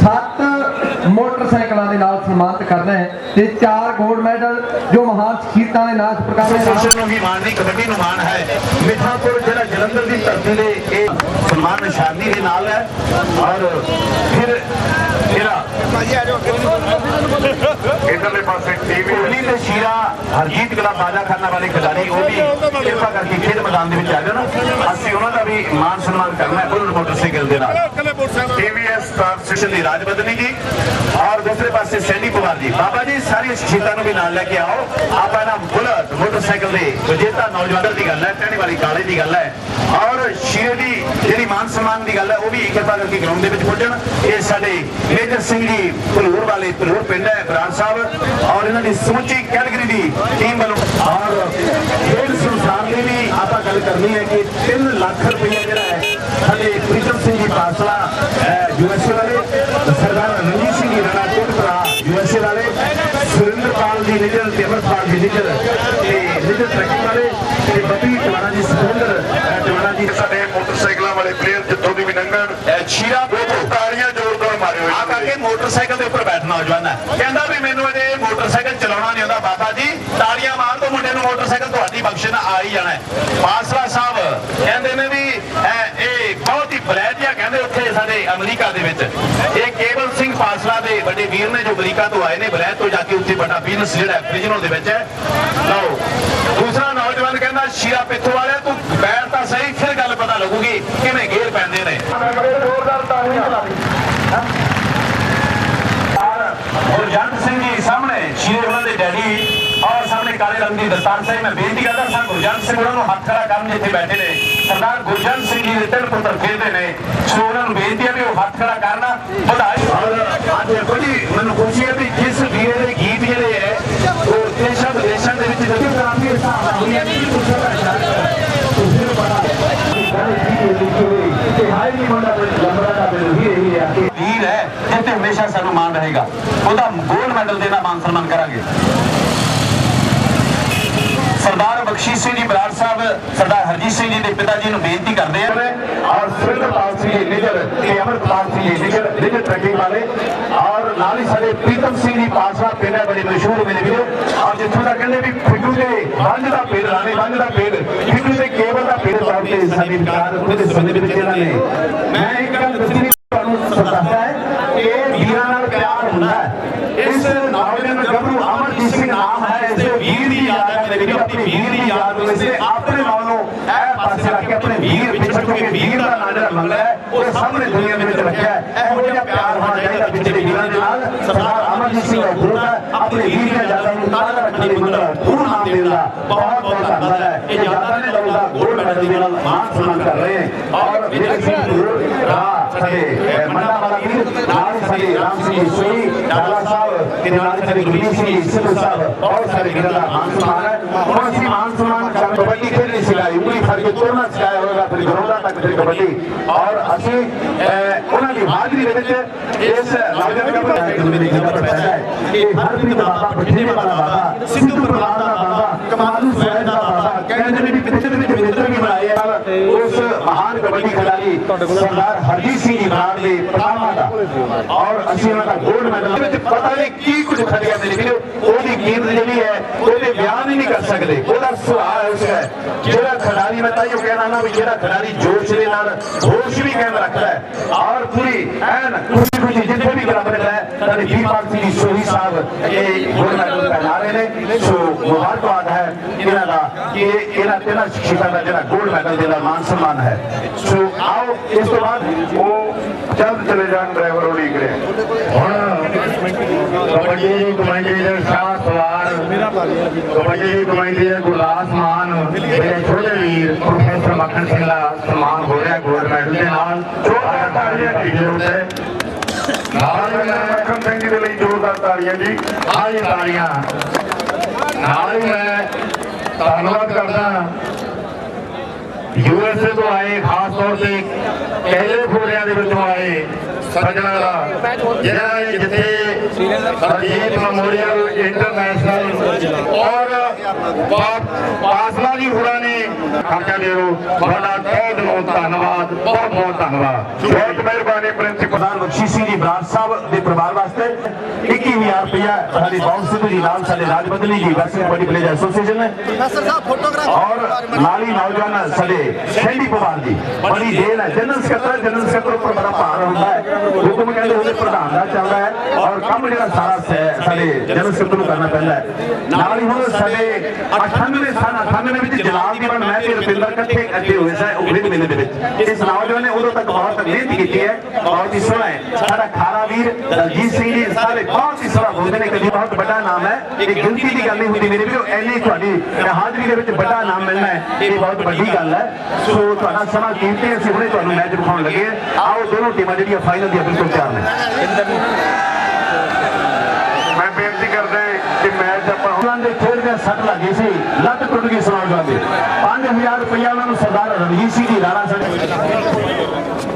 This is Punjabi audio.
ਸੱਤ ਮੋਟਰਸਾਈਕਲਾਂ ਦੇ ਨਾਲ ਸਨਮਾਨਿਤ ਕਰਨਾ ਹੈ ਤੇ ਚਾਰ ਗੋਲਡ ਮੈਡਲ ਜੋ ਮਹਾਨ ਸ਼ਖਸੀਅਤਾਂ ਦੇ ਨਾਮ ਪ੍ਰਕਾਸ਼ ਐਸੋਸੀਏਸ਼ਨ ਨੂੰ ਵੀ ਮਾਣ ਦੀ ਕਬੱਡੀ ਨੂੰ ਮਾਣ ਹੈ। ਮਿਠਾਪੁਰ ਜਿਹੜਾ ਜਲੰਧਰ ਦੀ ਧਰਤੀ ਦੇ ਇਹ ਸਨਮਾਨ ਨਿਸ਼ਾਨੀ ਦੇ ਨਾਲ ਹੈ। ਔਰ ਫਿਰ ਜਿਹੜਾ ਇਧਰਲੇ ਪਾਸੇ ਟੀਵੀ ਉਨੀ ਤੇ ਸ਼ੀਰਾ, ਹਰਜੀਤ ਕਲਾ ਬਾਜਾ ਖਾਨਾ ਵਾਲੇ ਖਿਡਾਰੀ, ਉਹ ਵੀ ਕਿਰਪਾ ਕਰਕੇ ਖੇਡ ਮੈਦਾਨ ਦੇ ਵਿੱਚ ਆ ਜਾਣ। ਅਸੀਂ ਉਹਨਾਂ ਦਾ ਵੀ ਮਾਨ ਸਨਮਾਨ ਕਰਨਾ ਹੈ ਬੁਲਟ ਮੋਟਰਸਾਈਕਲ ਦੇ ਨਾਲ। ਟੀਵੀਐਸ ਟ੍ਰਾਂਸਮਿਸ਼ਨ ਦੀ ਰਾਜਬਦਨੀ ਜੀ, ਔਰ ਦੂਸਰੇ ਪਾਸੇ ਸੈਂਡੀ ਪਵਾਰ ਜੀ। ਬਾਬਾ ਜੀ ਸਾਰੀ ਸ਼ਹੀਦਾਂ ਨੂੰ ਵੀ ਨਾਲ ਲੈ ਕੇ ਆਓ। ਆਪਾਂ ਨਾ ਬੁਲਟ, ਮੋਟਰਸਾਈਕਲ ਦੇ ਵਿਜੇਤਾ ਨੌਜਵਾਨਾਂ ਦੀ ਗੱਲ ਹੈ, ਟਹਿਣੀ ਵਾਲੀ ਕਾਲੇ ਦੀ ਗੱਲ ਹੈ। ਔਰ ਸ਼ੀਰੇ ਦੀ ਜਿਹੜੀ ਮਾਨ ਸਨਮਾਨ ਦੀ ਗੱਲ ਹੈ, ਉਹ ਵੀ ਕਿਰਪਾ ਕਰਕੇ ਗਰਾਊਂਡ ਦੇ ਵਿੱਚ ਪਹੁੰਚਣ ਇਹ ਸਾਡੇ ਮੇਜਰ ਸਿੰਘ ਜੀ ਭਲੂਰ ਵਾਲੇ ਭਲੂਰ ਪਿੰਡ ਹੈ ਬਰਾੜ ਸਾਹਿਬ। ਔਰ ਇਹਨਾਂ ਦੀ ਸਮੁੱਚੀ ਕੈਟੇਗਰੀ ਦੀ ਟੀਮ ਵੱਲੋਂ ਔਰ ਖੇਡ ਸੰਸਾਰ ਦੀ ਵੀ ਆਪਾਂ ਗੱਲ ਕਰਨੀ ਹੈ ਕਿ 3 ਲੱਖ ਰੁਪਏ ਜਿਹੜਾ ਹੈ, ਸਾਡੇ ਪ੍ਰੀਤਮ ਸਿੰਘ ਜੀ ਪਾਸਲਾ ਯੂਐਸਏ ਵਾਲੇ, ਸਰਦਾਰ ਰਣਜੀਤ ਸਿੰਘ ਜੀ ਰਣਾ ਕੋਟਪੁਰਾ ਯੂਐਸਏ ਵਾਲੇ, ਸੁਰਿੰਦਰਪਾਲ ਜੀ ਨਿਜਰ ਤੇ ਅਮਰਪਾਲ ਜੀ ਨਿਜਰ ਤੇ ਨਿਜਰ ਟਰੱਕਿੰਗ ਵਾਲੇ ਤੇ ਬੱਬੀ ਟਵਾਣਾ ਜੀ ਸੁਰਿੰਦਰ ਟਵਾਣਾ ਜੀ ਸਾਡੇ ਮੋਟਰਸਾਈਕਲਾਂ ਵਾਲੇ ਪਲੇਅਰ ਜਿੱਥੋਂ ਦੀ ਵੀ ਲੰਘਣ ਸ਼ੀਰਾ ਤਾੜੀਆਂ ਜ਼ੋਰਦਾਰ ਮਾਰਿਓ ਆ ਕਰਕੇ ਮੋਟਰਸਾਈਕਲ ਦੇ ਉੱਪਰ ਬੈਠਣਾ ਨੌਜਵਾਨ ਹੈ। ਕਹਿੰਦਾ ਵੀ ਮੈਨੂੰ ਅਜੇ ਮੋਟਰਸਾਈਕਲ ਚਲਾਉਣਾ ਨਹੀਂ ਆਉਂਦਾ, ਬਾਬਾ ਜੀ, ਤਾੜੀਆਂ ਮਾਰ ਦੋ, ਮੁੰਡੇ ਨੂੰ ਮੋਟਰਸਾਈਕਲ ਤੁਹਾਡੀ ਬਖਸ਼ਿਸ਼ ਆ ਹੀ ਜਾਣਾ ਹੈ। ਸਾਹਿਬ ਕਹਿੰਦੇ ਨੇ ਵੀ ਇਹ ਬਹੁਤ ਹੀ ਬਲੈਟਿਆ ਕਹਿੰਦੇ ਉੱਥੇ ਸਾਡੇ ਅਮਰੀਕਾ ਦੇ ਵਿੱਚ। ਇਹ ਕੇਵਲ ਸਿੰਘ ਪਾਸਰਾ ਦੇ ਵੱਡੇ ਵੀਰ ਨੇ ਜੋ ਅਮਰੀਕਾ ਤੋਂ ਆਏ ਨੇ, ਬਲੈਤ ਤੋਂ ਜਾ ਕੇ ਉੱਥੇ ਵੱਡਾ ਬਿਜ਼ਨਸ ਜਿਹੜਾ ਪ੍ਰਿਜਨਲ ਦੇ ਵਿੱਚ ਹੈ। ਲਓ, ਦੂਸਰਾ ਨੌਜਵਾਨ ਕਹਿੰਦਾ, ਸ਼ੀਰਾ ਪਿੱਥੋਂ ਵਾਲਿਆ, ਤੂੰ ਬੈਠ ਤਾਂ ਸਹੀ, ਫਿਰ ਗੱਲ ਪਤਾ ਲੱਗੂਗੀ ਕਿਵੇਂ ਗੇਰ ਪੈਂਦੇ ਨੇ ਜ਼ੋਰਦਾਰ ਤਾੜੀਆਂ ਚਲਾ ਗੁਰਜੰਟ ਸਿੰਘ ਜੀ ਸਾਹਮਣੇ ਸ਼ੀਰੇ ਉਹਨਾਂ ਦੇ ਡੈਡੀ ਔਰ ਸਾਹਮਣੇ ਦਸਤਾਰ ਸਾਹਿਬ ਮੈਂ ਬੇਨਤੀ ਕਰਦਾ ਸਾਂ ਗੁਰਜੰਟ ਸਿੰਘ ਉਹਨਾਂ ਨੂੰ ਹੱਥ ਖੜਾ ਕਰਨ ਜਿੱਥੇ ਬੈਠੇ ਨੇ। ਸਰਦਾਰ ਗੁਰਜੰਟ ਸਿੰਘ ਜੀ ਦੇ ਤਿੰਨ ਪੁੱਤਰ ਖੇਡਦੇ ਨੇ। ਸੋ ਉਹਨਾਂ ਨੂੰ ਬੇਨਤੀ ਹੈ ਵੀ ਉਹ ਹੱਥ ਖੜਾ ਕਰਨਾ। ਵਧਾਈ। ਔਰ ਦੇਖੋ ਜੀ ਮੈਨੂੰ ਖੁਸ਼ੀ ਹੈ ਵੀ ਜਿਸ ਵੀਰੇ ਦੇ ਗੀਤ ਜਿਹੜੇ ਹੈ ਉਹ ਦੇਸ਼ਾਂ ਵਿਦੇਸ਼ਾਂ ਦੇ ਵਿੱਚ ਜਦੋਂ ਕਾਫੀ ਹਿਸਾਬ ਨਾਲ ਹੋਈਆਂ ਨੇ ਪੁੱਛੋ ਦਾ ਸ਼ਾਇਦ ਤੁਸੀਂ ਪਤਾ ਕਿ ਹਾਈ ਨਹੀਂ ਮੰਡਾ ਲੰਬੜਾ ਦਾ ਬਿਲ ਹੀ ਰਹੀ ਹੈ ਵੀਰ ਹੈ ਜਿੱਤੇ ਹਮੇਸ਼ਾ ਸਾਨੂੰ ਮਾਣ ਰਹੇਗਾ। ਉਹਦਾ ਗੋਲਡ ਮੈਡਲ ਦੇਣਾ ਮਾਨ ਸਨਮਾਨ ਕਰਾਂਗੇ। ਸਰਦਾਰ ਬਖਸ਼ੀਸ਼ ਸਿੰਘ ਜੀ ਬਰਾੜ ਸਾਹਿਬ, ਸਰਦਾਰ ਹਰਜੀਤ ਸਿੰਘ ਜੀ ਦੇ ਪਿਤਾ ਜੀ ਨੂੰ ਬੇਨਤੀ ਕਰਦੇ ਆ। ਔਰ ਸੁਰਿੰਦਰਪਾਲ ਸਿੰਘ ਜੀ ਨਿਜਰ, ਤੇ ਅਮਰਪਾਲ ਸਿੰਘ ਜੀ ਨਿਜਰ ਨਿਜਰ ਟਰੱਕਿੰਗ ਵਾਲੇ। ਔਰ ਨਾਲ ਹੀ ਸਾਡੇ ਪ੍ਰੀਤਮ ਸਿੰਘ ਜੀ ਪਾਸਵਾ ਪਿੰਡ ਹੈ ਬੜੇ ਮਸ਼ਹੂਰ ਮੇਰੇ ਵੀਰੋ। ਔਰ ਜਿੱਥੋਂ ਦਾ ਕਹਿੰਦੇ ਵੀ ਫਿੱਟੂ ਦੇ ਵੰਜ ਦਾ ਪੇੜ, ਰਾਣੇ ਵੰਜ ਦਾ ਪੇੜ ਫਿੱਟੂ ਦੇ ਕੇਵਲ ਦਾ ਪੇੜ ਤੌਰ ਤੇ ਸਾਡੀ ਵਿਚਾਰ, ਉਹਦੇ ਸੰਬੰਧ ਵਿੱਚ ਇਹਨਾਂ ਨੇ। ਮੈਂ ਇੱਕ ਗੱਲ ਦੱਸਣੀ ਤੁਹਾਨੂੰ ਦੱਸਦਾ ਹੈ ਕਿ ਇਹ ਵੀਰਾਂ ਨਾਲ ਪਿਆਰ ਹੁੰਦਾ ਹੈ। ਇਸ ਨੌਜਵਾਨ ਗੱਭਰੂ ਅਮਰਜੀਤ ਸਿੰਘ ਨਾਮ ਹੈ, ਇਸ ਵੀਰ ਦੀ ਯਾਦ ਹੈ ਮੇਰੇ ਵੀਰੋ ਆਪਣੀ ਵੀਰ ਦੀ ਯਾਦ ਨੂੰ ਇਸੇ ਆਪਣੇ ਨਾਲੋਂ ਇਹ ਪਾਸੇ ਰੱਖ ਕੇ ਆਪਣੇ ਵੀਰ ਪਿੱਛੇ ਕਿਉਂਕਿ ਵੀਰ ਦਾ ਨਾਂ ਜਿਹੜਾ ਮੰਗਦਾ ਹੈ ਉਹ ਸਾਹਮਣੇ ਦੁਨੀਆ ਦੇ ਵਿੱਚ ਰੱਖਿਆ ਹੈ ਇਹੋ ਜਿਹਾ ਪਿਆਰ ਹੋਣਾ ਚਾਹੀਦਾ ਪਿਛਲੇ ਵੀਰਾਂ ਦੇ ਨਾਲ ਸਰਦਾਰ ਅਮਰਜੀਤ ਸਿੰਘ ਗੁਰੂ ਦਾ ਆਪਣੇ ਵੀਰ ਦੀਆਂ ਯਾਦਾਂ ਨੂੰ ਤਾਜ਼ਾ ਰੱਖਣ ਦੀ ਮੰਗਦਾ ਗੁਰੂ ਨਾਮ ਦੇਣ ਦਾ ਬਹੁਤ ਬਹੁਤ ਧੰਨਵਾਦ ਹੈ ਇਹ ਯਾਦਾਂ ਨੇ ਲੋਕਾਂ ਦਾ ਗੋਲਡ ਮੈਡਲ ਦੇ ਨਾਲ ਮਾਨ ਸਨਮਾਨ ਕਰ ਰਹੇ ਹਨ ਔਰ ਮੇਰੇ ਸਿੰਘ ਗੁਰੂ ਰਾਹ ਸਾਡੇ ਮੰਡਾ ਵਾਲਾ ਵੀਰ ਨਾਲ ਹੀ ਸਾਡੇ ਰਾਮ ਸਿੰਘ ਜੀ ਸੋਈ ਡਾਲਾ ਸਾਹਿਬ ਤੇ ਨਾਲ ਹੀ ਸਾਡੇ ਗੁਰਮੀਤ ਸਿੰਘ ਜੀ ਸਿੱਧੂ ਸਾਹਿਬ ਬਹੁਤ ਸਾਰੇ ਵੀਰਾਂ ਦਾ ਮਾਨ ਸਨਮਾਨ ਹੈ ਹੁਣ ਅਸੀਂ ਮਾਨ ਸਨਮਾਨ ਕਰ ਕਬੱਡੀ ਖੇਡਣੀ ਸਿਖਾਈ ਉਂਗਲੀ ਫੜ ਕੇ ਸਿਖਾਇਆ ਹੋਵੇਗਾ, ਫਿਰ ਗਰਾਊਂਡਾਂ ਤੱਕ ਫਿਰ ਕਬੱਡੀ। ਔਰ ਅਸੀਂ ਉਹਨਾਂ ਦੀ ਹਾਜ਼ਰੀ ਦੇ ਵਿੱਚ ਇਸ ਨੌਜਵਾਨ ਕਬੱਡੀ ਦੀ ਜਗ੍ਹਾ ਪਰ ਹੈ ਇਹ ਹਰਪ੍ਰੀਤ ਬਾਬਾ ਬਠਿੰਡੇ ਵਾਲਾ ਬਾਬਾ ਸਿੱਧੂ ਪਰਿਵਾਰ ਦਾ ਬਾਬਾ ਕਮਾਲੂ ਸਾਹਿਬ ਦਾ ਬਾਬਾ ਕਹਿੰਦੇ ਨੇ ਵੀ ਪਿੱਛੇ ਦੇ ਵਿੱਚ ਮਿੱਤਰ ਵੀ ਬਣਾਏ ਆ ਉਸ ਮਹਾਨ ਕਬੱਡੀ ਤੁਹਾਡੇ ਕੋਲ। ਸਰਦਾਰ ਹਰਜੀਤ ਸਿੰਘ ਜੀ ਦੇ ਪਟਾਵਾ ਦਾ। ਔਰ ਅਸੀਂ ਉਹਨਾਂ ਦਾ ਗੋਲਡ ਮੈਡਲ ਵਿੱਚ ਪਤਾ ਨਹੀਂ ਕੀ ਕੁਝ ਖੜਿਆ ਮੇਰੇ ਵੀਰੋ। ਉਹਦੀ ਕੀਮਤ ਜਿਹੜੀ ਹੈ, ਉਹਦੇ ਬਿਆਨ ਹੀ ਨਹੀਂ ਕਰ ਸਕਦੇ। ਉਹਦਾ ਸੁਭਾਅ ਉਸ ਹੈ। ਜਿਹੜਾ ਖਿਡਾਰੀ, ਮੈਂ ਤਾਂ ਇਹ ਕਹਿਣਾ ਨਾ ਵੀ ਜਿਹੜਾ ਖਿਡਾਰੀ ਜੋਸ਼ ਦੇ ਨਾਲ ਹੋਸ਼ ਵੀ ਕਾਇਮ ਰੱਖਦਾ ਹੈ, ਔਰ ਪੂਰੀ ਐਨ ਖੁਸ਼ੀ ਖੁਸ਼ੀ ਜਿੱਥੇ ਵੀ ਗਰਾਬ ਰਹਿੰਦਾ ਹੈ, ਸਾਡੇ ਦੀਪਕ ਸਿੰਘ ਸੋਹੀ ਸਾਹਿਬ ਇਹ ਗੋਲਡ ਮੈਡਲ ਪਹਿਨਾ ਰਹੇ ਨੇ। ਸੋ ਮੁਬਾਰਕਬਾਦ ਹੈ ਇਹਨਾਂ ਦਾ ਕਿ ਇਹਨਾਂ ਤਿੰਨਾਂ ਸ਼ਖਸੀਅਤਾਂ ਦਾ ਜਿਹੜਾ ਗੋਲਡ ਮੈਡਲ ਦੇ ਨਾਲ ਮਾਨ ਸਨਮਾਨ ਹੈ। ਸੋ ਆਓ, ਇਸ ਤੋਂ ਬਾਅਦ ਉਹ ਜਲਦ ਚਲੇ ਜਾਣ ਡਰਾਈਵਰ ਉਡੀਕ ਰਹੇ। ਹੁਣ ਕਬੱਡੀ ਦੀ ਕਮਾਂਡੀ ਦੇ ਸ਼ਾਹ ਸਵਾਰ, ਕਬੱਡੀ ਦੀ ਕਮਾਂਡੀ ਦੇ ਗੁਰਦਾਸ ਮਾਨ, ਮੇਰੇ ਛੋਟੇ ਵੀਰ ਪ੍ਰੋਫੈਸਰ ਮੱਖਣ ਸਿੰਘ ਦਾ ਸਨਮਾਨ ਹੋ ਰਿਹਾ ਗੋਲਡ ਮੈਡਲ ਦੇ ਨਾਲ। ਜੋਰਦਾਰ ਤਾੜੀਆਂ ਕੀਜੇ ਉੱਤੇ। ਨਾਲ ਹੀ ਮੈਂ ਮੱਖਣ ਸਿੰਘ ਜੀ ਦੇ ਲਈ ਜੋਰਦਾਰ ਤਾੜੀਆਂ ਜੀ। ਆਹ ਜੀ ਤਾੜੀਆਂ। ਨਾਲ ਹੀ ਮੈਂ ਧੰਨਵਾਦ ਕਰਦਾ ਯੂਐਸਏ ਤੋਂ ਆਏ ਖਾਸ ਤੌਰ ਤੇ ਪਹਿਲੇ ਫੋਰਿਆਂ ਦੇ ਵਿੱਚੋਂ ਆਏ ਸੱਜਣਾ ਦਾ ਜਿਹੜਾ ਜਿੱਥੇ ਹਰਜੀਤ ਮੈਮੋਰੀਅਲ ਇੰਟਰਨੈਸ਼ਨਲ ਔਰ ਪਾਸਲਾ ਜੀ ਹੋਰਾਂ ਨੇ। ਖਰਚਾ ਦੇ ਰੋ ਤੁਹਾਡਾ ਤਹਿ ਦਿਲੋਂ ਧੰਨਵਾਦ ਬਹੁਤ ਬਹੁਤ ਧੰਨਵਾਦ। ਬਹੁਤ ਮਿਹਰਬਾਨੀ ਪ੍ਰਿੰਸੀਪਲ। ਪ੍ਰਧਾਨ ਬਖਸ਼ੀਸ਼ ਸਿੰਘ ਜੀ ਬਰਾੜ ਸਾਹਿਬ ਦੇ ਪਰਿਵਾਰ ਵਾਸਤੇ 21000 ਰੁਪਇਆ ਸਾਡੀ ਬਾਉਂਸ ਸਿੱਧੂ ਜੀ ਨਾਲ ਸਾਡੇ Raj Badli ji western kabaddi player association ਨੇ। ਸਰ ਸਾਹਿਬ ਫੋਟੋਗ੍ਰਾਫ ਔਰ ਨਾਲ ਹੀ ਨੌਜਵਾਨ ਸਾਡੇ ਸ਼ੈਂਡੀ ਪਵਾਰ ਜੀ। ਬੜੀ ਦੇਰ ਹੈ ਜਨਰਲ ਸਕੱਤਰ ਜਨਰਲ ਸਕੱਤਰ ਉੱਪਰ ਬੜਾ ਭਾਰ ਹੁੰਦਾ ਹੈ। ਹੁਕਮ ਕਹਿੰਦੇ ਉਹਦੇ ਪ੍ਰਧਾਨ ਦਾ ਚੱਲਦਾ ਹੈ। ਔਰ ਕੰਮ ਜਿਹੜਾ ਸਾਰਾ ਸ- ਸਾਡੇ ਜਨਰਲ ਕਰਨਾ ਪੈਂਦਾ ਹੈ। ਨਾਲ ਹੀ ਹੁਣ ਸਾਡੇ 98 ਸਾਲ 98 ਵਿੱਚ ਜਲਾਲ ਦੀ ਮੈਂ ਤੇ ਰੁਪਿੰਦਰ ਇਕੱਠੇ ਇਕੱਠੇ ਹੋਏ ਸਨ ਉਗੜੇ ਮੇਲੇ ਦੇ ਵਿੱਚ। ਇਸ ਨੌਜਵਾਨ ਨੇ ਉਦੋਂ ਤੱਕ ਬਹੁਤ ਮਿਹਨਤ ਕੀਤੀ ਹੈ, ਬਹੁਤ ਹੀ ਸੋਹਣਾ ਹੈ। ਸਾਡਾ ਖਾਰਾ ਵੀਰ ਦਲਜੀਤ ਸਿੰਘ ਜੀ ਸਾਰੇ ਬਹੁਤ ਹੀ ਸੋਹਣਾ ਬੋਲਦੇ ਨੇ ਕਦੀ ਬਹੁਤ ਵੱਡਾ ਨਾਮ ਹੈ। ਇਹ ਗਿਣਤੀ ਦੀ ਗੱਲ ਨਹੀਂ ਹੁੰਦੀ ਮੇਰੇ ਵੀਰੋ ਐਨੀ ਤੁਹਾਡੀ ਹਾਜ਼ਰੀ ਦੇ ਵਿੱਚ ਵੱਡਾ ਨਾਮ ਮਿਲਣਾ ਹੈ, ਇਹ ਬਹੁਤ ਵੱਡੀ ਗੱਲ ਹੈ। ਸੋ ਤੁਹਾਡਾ ਸਮਾਂ ਕੀਮਤੀ ਅਸੀਂ ਹੁਣੇ ਤੁਹਾਨੂੰ ਮੈਚ ਵਿਖਾਉਣ ਲੱਗੇ ਆਓ ਦੋਨੋਂ ਟੀਮਾਂ ਜਿਹੜੀਆਂ ਫਾਈਨਲ ਦੀਆਂ ਬਿਲਕੁਲ ਤਿਆਰ ਨੇ ਮੈਂ ਬੇਨਤੀ ਕਰਦਾ ਕਿ ਮੈਚ ਆਪਾਂ ਉਹਨਾਂ ਦੇ ਖੇਡ ਦੇ ਸੱਟ ਲੱਗੀ ਸੀ ਲੱਤ ਟੁੱਟ ਗਈ ਸੁਣਾਉਣ ਜਾਂਦੇ 5000 ਰੁਪਇਆ ਉਹਨਾਂ ਨੂੰ ਸਰਦਾਰ ਰਣਜੀਤ ਸਿੰਘ ਜੀ ਰਾਣਾ ਸਾਡੇ